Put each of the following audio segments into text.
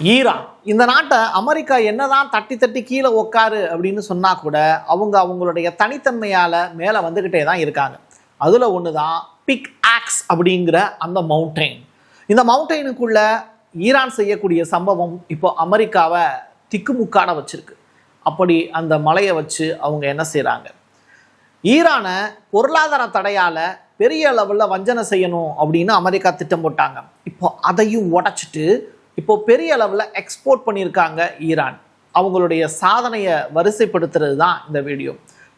Iran. இந்த நாட்டை America என்னதான் தட்டி தட்டி கீழே உக்காரு அப்படின்னு சொன்னா கூட அவங்க அவங்களுடைய தனித்தன்மையால மேலே வந்துக்கிட்டே தான் இருக்காங்க. அதுல ஒன்று தான் பிக் ஆக்ஸ் அப்படிங்கிற அந்த மவுண்டெயின் இந்த மவுண்டெயினுக்குள்ள ஈரான் செய்யக்கூடிய சம்பவம் இப்போ அமெரிக்காவை திக்குமுக்காட வச்சிருக்கு. அப்படி அந்த மலையை வச்சு அவங்க என்ன செய்கிறாங்க ஈரானை பொருளாதார தடையால் பெரிய லெவலில் வஞ்சனை செய்யணும் அப்படின்னு அமெரிக்கா திட்டம் போட்டாங்க. இப்போ அதையும் உடைச்சிட்டு இப்போ பெரிய அளவில் எக்ஸ்போர்ட் பண்ணியிருக்காங்க ஈரான். அவங்களுடைய சாதனையை வரிசைப்படுத்துறது தான் இந்த வீடியோ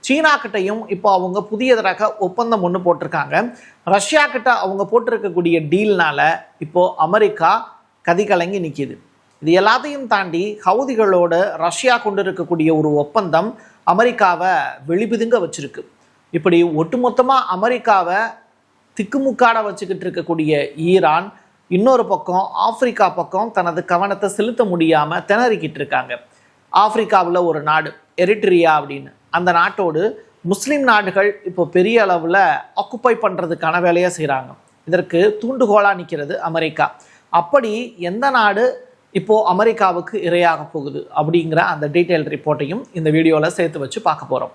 சீனா கிட்டையும் இப்போ அவங்க புதிய ஒப்பந்தம் ஒன்று போட்டிருக்காங்க. ரஷ்யா கிட்ட அவங்க போட்டிருக்கக்கூடிய டீல்னால இப்போ அமெரிக்கா கதி கலங்கி நிற்கிது இது எல்லாத்தையும் தாண்டி ஹவுதிகளோட ரஷ்யா கொண்டு இருக்கக்கூடிய ஒரு ஒப்பந்தம் அமெரிக்காவை வெளிபிதுங்க வச்சுருக்கு. இப்படி ஒட்டுமொத்தமாக அமெரிக்காவை திக்குமுக்காட வச்சுக்கிட்டு இருக்கக்கூடிய ஈரான் இன்னொரு பக்கம் ஆப்பிரிக்கா பக்கம் தனது கவனத்தை செலுத்த முடியாமல் திணறிக்கிட்டு இருக்காங்க. ஆப்பிரிக்காவில் ஒரு நாடு எரிட்ரியா அப்படின்னு. அந்த நாட்டோடு முஸ்லீம் நாடுகள் இப்போ பெரிய அளவில் ஆக்குப்பை பண்ணுறதுக்கான வேலையை செய்கிறாங்க இதற்கு தூண்டுகோலாக நிற்கிறது அமெரிக்கா. அப்படி எந்த நாடு இப்போது அமெரிக்காவுக்கு இரையாக போகுது அப்படிங்கிற அந்த டீட்டெயில் ரிப்போர்ட்டையும் இந்த வீடியோவில் சேர்த்து வச்சு பார்க்க போகிறோம்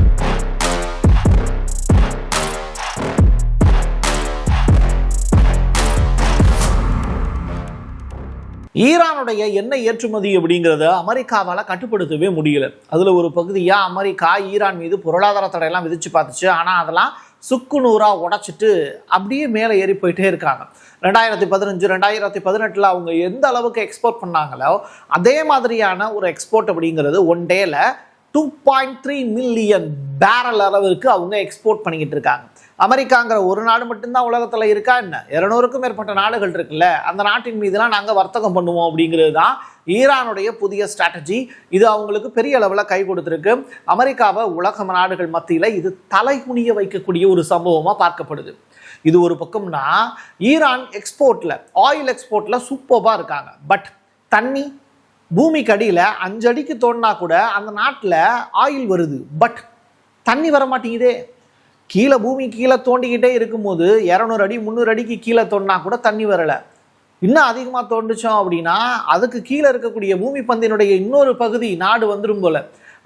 ஈரானுடைய எண்ணெய் ஏற்றுமதி அப்படிங்கிறத அமெரிக்காவால் கட்டுப்படுத்தவே முடியல. அதில் ஒரு பகுதியாக அமெரிக்கா ஈரான் மீது பொருளாதார தடையெல்லாம் விதிச்சு பார்த்துச்சு. ஆனால் அதெல்லாம் சுக்கு நூறாக உடைச்சிட்டு அப்படியே மேலே ஏறி போயிட்டே இருக்காங்க. ரெண்டாயிரத்தி பதினஞ்சு ரெண்டாயிரத்தி பதினெட்டில் அவங்க எந்த அளவுக்கு எக்ஸ்போர்ட் பண்ணாங்களோ அதே மாதிரியான ஒரு எக்ஸ்போர்ட் அப்படிங்கிறது ஒன் டேல two point three million barrel அளவிற்கு அவங்க எக்ஸ்போர்ட் பண்ணிக்கிட்டு இருக்காங்க. அமெரிக்காங்கிற ஒரு நாடு மட்டும்தான் உலகத்தில் இருக்கா என்ன? இருநூறுக்கும் மேற்பட்ட நாடுகள் இருக்குல்ல? அந்த நாட்டின் மீதுலாம் நாங்கள் வர்த்தகம் பண்ணுவோம் அப்படிங்கிறது தான் ஈரானுடைய புதிய ஸ்ட்ராட்டஜி இது அவங்களுக்கு பெரிய அளவில் கை கொடுத்துருக்கு. அமெரிக்காவை உலக நாடுகள் மத்தியில் இது தலைகுனிய வைக்கக்கூடிய ஒரு சம்பவமாக பார்க்கப்படுது. இது ஒரு பக்கம்னா ஈரான் எக்ஸ்போர்ட்டில் ஆயில் எக்ஸ்போர்ட்டில் சூப்பராக இருக்காங்க. பட் தண்ணி பூமிக்கு அடியில் அஞ்சடிக்கு தோணுனா தோண்டினா கூட அந்த நாட்டில் ஆயில் வருது. பட் தண்ணி வர மாட்டேங்குதே கீழே பூமி கீழே தோண்டிக்கிட்டே இருக்கும்போது இரநூறு அடி முந்நூறு அடிக்கு கீழே தோண்டினா கூட தண்ணி வரலை. இன்னும் அதிகமாக தோண்டுச்சோம் அப்படின்னா அதுக்கு கீழே இருக்கக்கூடிய பூமி பந்தினுடைய இன்னொரு பகுதி நாடு வந்துடும் போல.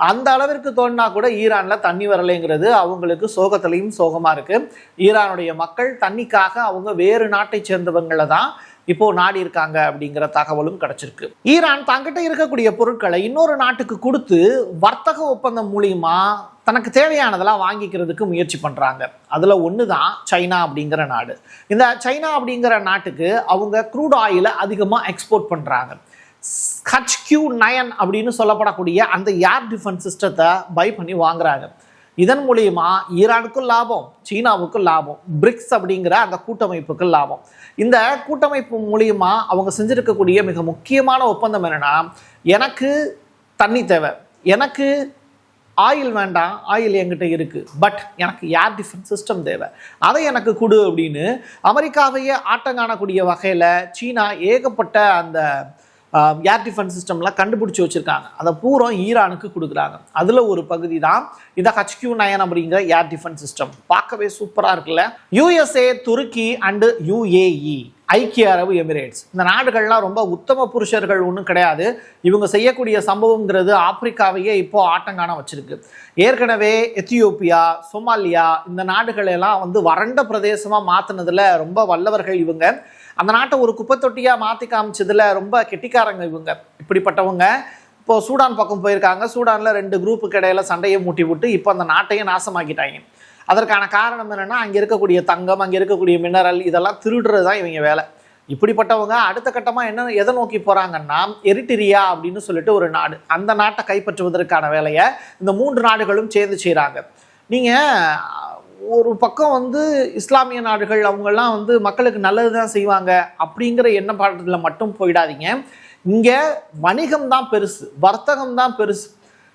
அந்த அளவிற்கு தோண்டினா கூட ஈரானில் தண்ணி வரலைங்கிறது அவங்களுக்கு சோகத்திலையும் சோகமாக இருக்குது ஈரானுடைய மக்கள் தண்ணிக்காக அவங்க வேறு நாட்டை சேர்ந்தவங்களை தான் இப்போ நாடி இருக்காங்க அப்படிங்கிற தகவலும் கிடைச்சிருக்கு. ஈரான் தங்கிட்ட இருக்கக்கூடிய பொருட்களை இன்னொரு நாட்டுக்கு கொடுத்து வர்த்தக ஒப்பந்தம் மூலியமா தனக்கு தேவையானதெல்லாம் வாங்கிக்கிறதுக்கு முயற்சி பண்ணுறாங்க அதில் ஒன்று தான் சைனா அப்படிங்கிற நாடு. இந்த சைனா அப்படிங்கிற நாட்டுக்கு அவங்க க்ரூட் ஆயிலை அதிகமாக எக்ஸ்போர்ட் பண்ணுறாங்க ஹச்கியூ நயன் அப்படின்னு சொல்லப்படக்கூடிய அந்த ஏர் டிஃபென்ஸ் சிஸ்டத்தை பை பண்ணி வாங்குறாங்க. இதன் மூலியமா ஈரானுக்கும் லாபம் சீனாவுக்கும் லாபம் பிரிக்ஸ் அப்படிங்கிற அந்த கூட்டமைப்புக்கு லாபம். இந்த கூட்டமைப்பு மூலியமா அவங்க செஞ்சிருக்கக்கூடிய மிக முக்கியமான ஒப்பந்தம் என்னன்னா எனக்கு தண்ணி தேவை எனக்கு ஆயில் வேண்டாம் ஆயில் என்கிட்ட இருக்கு பட் எனக்கு ஏர் டிஃபென்ஸ் சிஸ்டம் தேவை. அதை எனக்கு கொடு அப்படின்னு அமெரிக்காவையே ஆட்டங்காணக்கூடிய வகையில் சீனா ஏகப்பட்ட அந்த ஏர் டிஃபென்ஸ் சிஸ்டம்லாம் கண்டுபிடிச்சி வச்சுருக்காங்க. அதை பூரா ஈரானுக்கு கொடுக்குறாங்க. அதில் ஒரு பகுதி தான் இதை ஹச்கியூ நயன் அப்படிங்கிற ஏர் டிஃபென்ஸ் சிஸ்டம் பார்க்கவே சூப்பராக இருக்குல்ல? யூஎஸ்ஏ துருக்கி அண்டு யுஏஇ ஐக்கிய அரபு எமிரேட்ஸ். இந்த நாடுகள்லாம் ரொம்ப உத்தம புருஷர்கள் ஒன்றும் கிடையாது. இவங்க செய்யக்கூடிய சம்பவங்கிறது ஆப்பிரிக்காவையே இப்போ ஆட்டங்கான வச்சிருக்கு. ஏற்கனவே எத்தியோப்பியா சொமாலியா இந்த நாடுகளெல்லாம் வந்து வறண்ட பிரதேசமாக மாற்றினதில் ரொம்ப வல்லவர்கள் இவங்க. அந்த நாட்டை ஒரு குப்பை தொட்டியாக மாற்றி காமிச்சதில் ரொம்ப கெட்டிக்காரங்க இவங்க. இப்படிப்பட்டவங்க இப்போ சூடான் பக்கம் போயிருக்காங்க. சூடானில் ரெண்டு குரூப்புக்கு இடையில சண்டையை மூட்டி விட்டு இப்போ அந்த நாட்டையும் நாசமாக்கிட்டாங்க. அதற்கான காரணம் என்னென்னா அங்கே இருக்கக்கூடிய தங்கம் அங்கே இருக்கக்கூடிய மினரல் இதெல்லாம் திருடுறது தான் இவங்க வேலை. இப்படிப்பட்டவங்க அடுத்த கட்டமாக என்ன எதை நோக்கி போகிறாங்கன்னா எரிட்டிரியா அப்படின்னு சொல்லிட்டு ஒரு நாடு. அந்த நாட்டை கைப்பற்றுவதற்கான வேலையை இந்த மூன்று நாடுகளும் சேர்ந்து செய்கிறாங்க நீங்கள் ஒரு பக்கம் வந்து இஸ்லாமிய நாடுகள் அவங்கெல்லாம் வந்து மக்களுக்கு நல்லது தான் செய்வாங்க அப்படிங்கிற எண்ணப்பாட்டத்தில் மட்டும் போயிடாதீங்க. இங்கே வணிகம் தான் பெருசு வர்த்தகம் தான் பெருசு.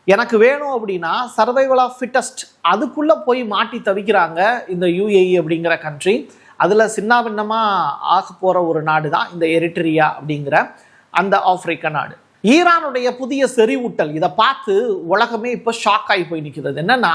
எனக்கு வேணும் அப்படின்னா சர்வைவல் ஆஃப் ஃபிட்டஸ்ட் அதுக்குள்ளே போய் மாட்டி தவிக்கிறாங்க இந்த யுஏஇ அப்படிங்கிற கண்ட்ரி அதில் சின்னாபின்னமாக ஆக போகிற ஒரு நாடு தான் இந்த எரிட்ரியா அப்படிங்கிற அந்த ஆப்பிரிக்க நாடு. ஈரானுடைய புதிய செறிவூட்டல் இதை பார்த்து உலகமே இப்போ ஷாக் ஆகி போய் நிற்கிறது என்னன்னா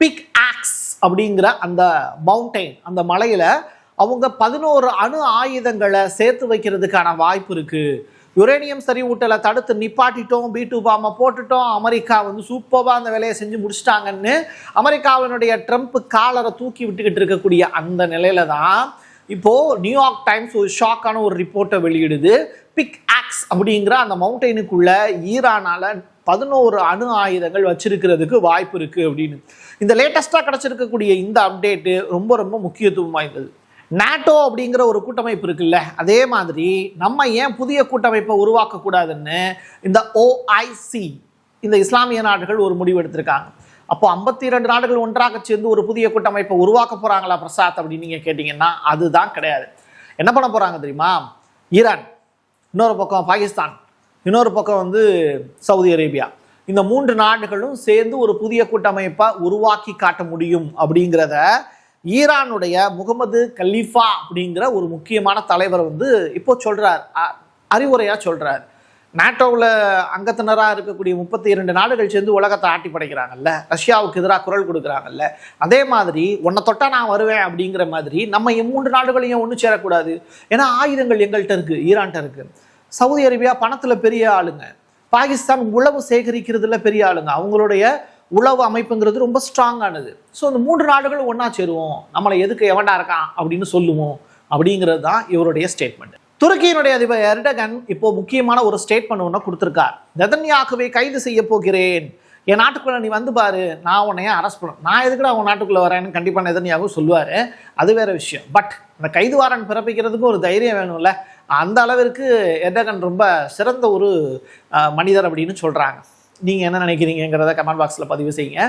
பிக் ஆக்ஸ் அப்படிங்கிற அந்த மவுண்டெயின் அந்த மலையில் அவங்க பதினோரு அணு ஆயுதங்களை சேர்த்து வைக்கிறதுக்கான வாய்ப்பு இருக்குது யுரேனியம் சரிவூட்டலை தடுத்து நிப்பாட்டிட்டோம் பி டூ பாமை போட்டுட்டோம் அமெரிக்கா வந்து சூப்பராக அந்த வேலையை செஞ்சு முடிச்சிட்டாங்கன்னு அமெரிக்காவினுடைய ட்ரம்ப் காலரை தூக்கி விட்டுக்கிட்டு இருக்கக்கூடிய அந்த நிலையில தான் இப்போது நியூயார்க் டைம்ஸ் ஒரு ஷாக்கான ஒரு ரிப்போர்ட்டை வெளியிடுது. பிக் ஆக்ஸ் அப்படிங்கிற அந்த மவுண்டெயினுக்குள்ள ஈரானால பதினோரு அணு ஆயுதங்கள் வச்சிருக்கிறதுக்கு வாய்ப்பு இருக்கு அப்படின்னு. இந்த லேட்டஸ்ட்டாக கிடச்சிருக்கக்கூடிய இந்த அப்டேட்டு ரொம்ப ரொம்ப முக்கியத்துவம் வாய்ந்தது. நாட்டோ அப்படிங்கிற ஒரு கூட்டமைப்பு இருக்குல்ல அதே மாதிரி நம்ம ஏன் புதிய கூட்டமைப்பை உருவாக்கக்கூடாதுன்னு இந்த ஓஐசி இந்த இஸ்லாமிய நாடுகள் ஒரு முடிவு எடுத்திருக்காங்க. அப்போ ஐம்பத்தி இரண்டு நாடுகள் ஒன்றாக சேர்ந்து ஒரு புதிய கூட்டமைப்பை உருவாக்க போறாங்களா பிரசாத் அப்படின்னு நீங்க கேட்டீங்கன்னா அதுதான் கிடையாது. என்ன பண்ண போறாங்க தெரியுமா? ஈரான் இன்னொரு பக்கம் பாகிஸ்தான். இன்னொரு பக்கம் வந்து சவுதி அரேபியா. இந்த மூன்று நாடுகளும் சேர்ந்து ஒரு புதிய கூட்டமைப்பை உருவாக்கி காட்ட முடியும் அப்படிங்கிறத ஈரானுடைய முகமது கலீஃபா அப்படிங்கிற ஒரு முக்கியமான தலைவர் வந்து இப்போ சொல்கிறார் அ- சொல்கிறார் சொல்றார். நாட்டோவில் அங்கத்தினராக இருக்கக்கூடிய முப்பத்தி இரண்டு நாடுகள் சேர்ந்து உலகத்தை ஆட்டி படைக்கிறாங்கல்ல. ரஷ்யாவுக்கு எதிராக குரல் கொடுக்குறாங்கல்ல. அதே மாதிரி உன்னை தொட்டா நான் வருவேன் அப்படிங்கிற மாதிரி நம்ம மூன்று நாடுகளையும் ஒன்று சேரக்கூடாது. ஏன்னா ஆயுதங்கள் எங்கள்கிட்ட இருக்குது ஈரான்கிட்ட இருக்கு. சவுதி அரேபியா பணத்தில் பெரிய ஆளுங்க. பாகிஸ்தான் உளவு சேகரிக்கிறதுல பெரிய ஆளுங்க. அவங்களுடைய உளவு அமைப்புங்கிறது ரொம்ப ஸ்ட்ராங்கானது ஸோ இந்த மூன்று நாடுகளும் ஒன்றா சேருவோம். நம்மளை எதுக்கு எவன்டா இருக்கான் அப்படின்னு சொல்லுவோம். அப்படிங்கிறது தான் இவருடைய ஸ்டேட்மெண்ட் துருக்கியினுடைய அதிபர் எர்டகன் இப்போ முக்கியமான ஒரு ஸ்டேட்மெண்ட் ஒன்று கொடுத்துருக்கார். நெதன்யாகவே கைது செய்ய போகிறேன். என் நாட்டுக்குள்ளே நீ வந்து பாரு. நான் உன்னைய அரெஸ்ட் பண்ண நான் எதுக்குடா அவன் நாட்டுக்குள்ளே வரேன்னு கண்டிப்பாக நெதன்யாகவும் சொல்லுவார். அது வேறு விஷயம். பட் அந்த கைது வாரன் பிறப்பிக்கிறதுக்கு ஒரு தைரியம் வேணும்ல. அந்த அளவிற்கு எர்டகன் ரொம்ப சிறந்த ஒரு மனிதர் அப்படின்னு சொல்கிறாங்க நீங்கள் என்ன நினைக்கிறீங்கிறத கமெண்ட் பாக்ஸில் பதிவு செய்யுங்க.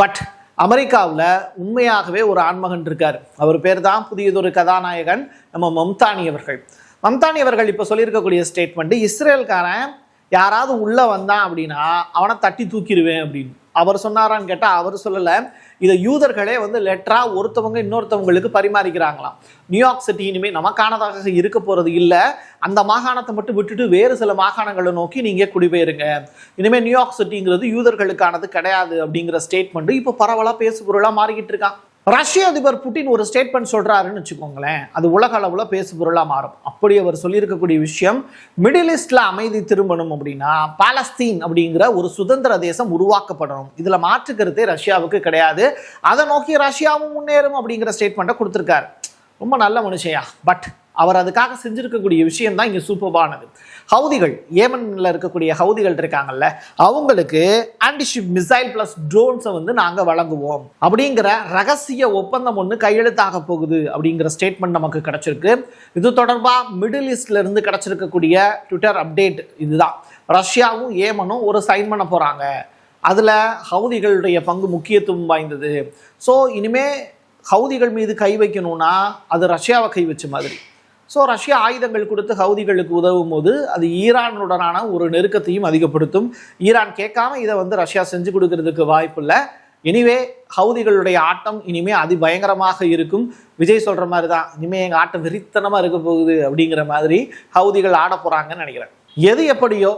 பட் அமெரிக்காவில் உண்மையாகவே ஒரு ஆண்மகன் இருக்கார். அவர் பேர் தான் புதியதொரு கதாநாயகன் நம்ம மம்தானி அவர்கள். மம்தானி அவர்கள் இப்போ சொல்லியிருக்கக்கூடிய ஸ்டேட்மெண்ட் இஸ்ரேல்காரன் யாராவது உள்ளே வந்தான் அப்படின்னா அவனை தட்டி தூக்கிடுவேன் அப்படின்னு. அவர் சொன்னாரான்னு கேட்டால் அவர் சொல்லலை. இதை யூதர்களே வந்து லெட்டராக ஒருத்தவங்க இன்னொருத்தவங்களுக்கு பரிமாறிக்கிறாங்களாம். நியூயார்க் சிட்டி இனிமேல் நமக்கானதாக இருக்க போகிறது இல்லை. அந்த மாகாணத்தை மட்டும் விட்டுட்டு வேறு சில மாகாணங்களை நோக்கி நீங்கள் குடிபெயருங்க. இனிமேல் நியூயார்க் சிட்டிங்கிறது யூதர்களுக்கானது கிடையாது அப்படிங்கிற ஸ்டேட்மெண்ட் இப்போ பரவலாக பேசுபொருளாக மாறிக்கிட்டு இருக்கான். ரஷ்ய அதிபர் புட்டின் ஒரு ஸ்டேட்மெண்ட் சொல்கிறாருன்னு வச்சுக்கோங்களேன். அது உலக அளவில் பேசுபொருளாக மாறும். அப்படி அவர் சொல்லியிருக்கக்கூடிய விஷயம் மிடில் ஈஸ்டில் அமைதி திரும்பணும் அப்படின்னா பாலஸ்தீன் அப்படிங்கிற ஒரு சுதந்திர தேசம் உருவாக்கப்படணும். இதில் மாற்றுக்கிறதே ரஷ்யாவுக்கு கிடையாது. அதை நோக்கி ரஷ்யாவும் முன்னேறும் அப்படிங்கிற ஸ்டேட்மெண்ட்டை கொடுத்துருக்காரு. ரொம்ப நல்ல மனுஷயா. பட் அவர் அதுக்காக செஞ்சுருக்கக்கூடிய விஷயம் தான் இங்கே சூப்பர்பானது ஹவுதிகள் ஏமனில் இருக்கக்கூடிய ஹவுதிகள் இருக்காங்கல்ல அவங்களுக்கு ஆன்டிஷிப் மிசைல் ப்ளஸ் ட்ரோன்ஸை வந்து நாங்கள் வழங்குவோம். அப்படிங்கிற ரகசிய ஒப்பந்தம் ஒன்று கையெழுத்தாக போகுது அப்படிங்கிற ஸ்டேட்மெண்ட் நமக்கு கிடச்சிருக்கு. இது தொடர்பாக மிடில் ஈஸ்ட்லேருந்து கிடச்சிருக்கக்கூடிய ட்விட்டர் அப்டேட் இதுதான். ரஷ்யாவும் ஏமனும் ஒரு சைன் பண்ண போகிறாங்க அதில் ஹவுதிகளுடைய பங்கு முக்கியத்துவம் வாய்ந்தது. ஸோ இனிமே ஹவுதிகள் மீது கை வைக்கணும்னா அது ரஷ்யாவை கை வச்ச மாதிரி. ஸோ ரஷ்யா ஆயுதங்கள் கொடுத்து ஹவுதிகளுக்கு உதவும் போது அது ஈரானுடனான ஒரு நெருக்கத்தையும் அதிகப்படுத்தும். ஈரான் கேட்காம இதை வந்து ரஷ்யா செஞ்சு கொடுக்கறதுக்கு வாய்ப்பு இல்லை எனிவே ஹவுதிகளுடைய ஆட்டம் இனிமே அதிபயங்கரமாக இருக்கும். விஜய் சொல்ற மாதிரி தான் இனிமே எங்கள் ஆட்டம் வெறித்தனமாக இருக்க போகுது அப்படிங்கிற மாதிரி ஹவுதிகள் ஆட போறாங்கன்னு நினைக்கிறேன். எது எப்படியோ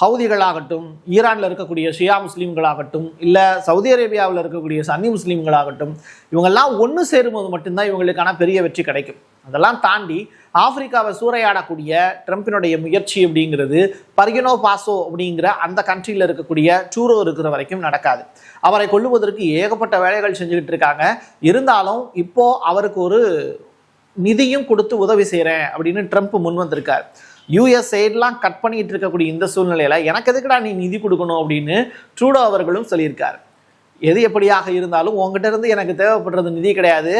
ஹவுதிகளாகட்டும் ஈரானில் இருக்கக்கூடிய ஷியா முஸ்லீம்களாகட்டும் இல்லை சவுதி அரேபியாவில் இருக்கக்கூடிய சன்னி முஸ்லீம்களாகட்டும் இவங்கெல்லாம் ஒன்று சேரும்போது மட்டும்தான் இவங்களுக்கான பெரிய வெற்றி கிடைக்கும். அதெல்லாம் தாண்டி ஆப்பிரிக்காவை சூறையாடக்கூடிய ட்ரம்பினுடைய முயற்சி அப்படிங்கிறது பர்கினோ பாசோ அப்படிங்கிற அந்த கண்ட்ரியில் இருக்கக்கூடிய சூரோ இருக்கிற வரைக்கும் நடக்காது. அவரை கொல்லுவதற்கு ஏகப்பட்ட வேலைகள் செஞ்சுக்கிட்டு இருக்காங்க. இருந்தாலும் இப்போ அவருக்கு ஒரு நிதியும் கொடுத்து உதவி செய்கிறேன் அப்படின்னு ட்ரம்ப் முன் வந்திருக்கார். யூஎஸ் கட் பண்ணிட்டு இருக்கக்கூடிய இந்த சூழ்நிலையில் எனக்கு எதுக்குடா நீ நிதி கொடுக்கணும் அப்படின்னு ட்ரூடோ அவர்களும் சொல்லியிருக்காரு. எது எப்படியாக இருந்தாலும் உங்ககிட்ட இருந்து எனக்கு தேவைப்படுறது நிதி கிடையாது.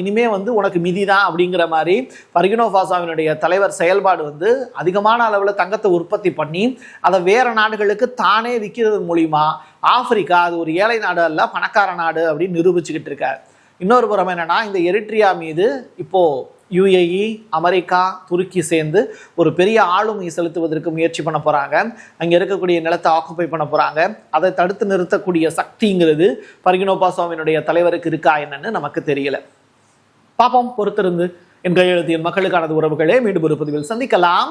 இனிமே வந்து உனக்கு மிதி தான் அப்படிங்கிற மாதிரி பர்கினோ ஃபாசாவினுடைய தலைவர் செயல்பாடு வந்து அதிகமான அளவில் தங்கத்தை உற்பத்தி பண்ணி அதை வேற நாடுகளுக்கு தானே விற்கிறது மூலியமா ஆப்பிரிக்கா அது ஒரு ஏழை நாடு அல்ல பணக்கார நாடு அப்படின்னு நிரூபிச்சுக்கிட்டு இருக்கார். இன்னொரு புறம் என்னன்னா இந்த எரிட்ரியா மீது இப்போது யுஏஇ அமெரிக்கா துருக்கி சேர்ந்து ஒரு பெரிய ஆளுமை செலுத்துவதற்கு முயற்சி பண்ண போகிறாங்க அங்கே இருக்கக்கூடிய நிலத்தை ஆக்குப்பை பண்ண போகிறாங்க அதை தடுத்து நிறுத்தக்கூடிய சக்திங்கிறது பரிகினோபா சுவாமியினுடைய தலைவருக்கு இருக்கா என்னன்னு நமக்கு தெரியல. பாப்போம் பொறுத்திருந்து என் கையெழுத்து என் மக்களுக்கானது உறவுகளே மீண்டும் ஒரு பதிவில் சந்திக்கலாம்.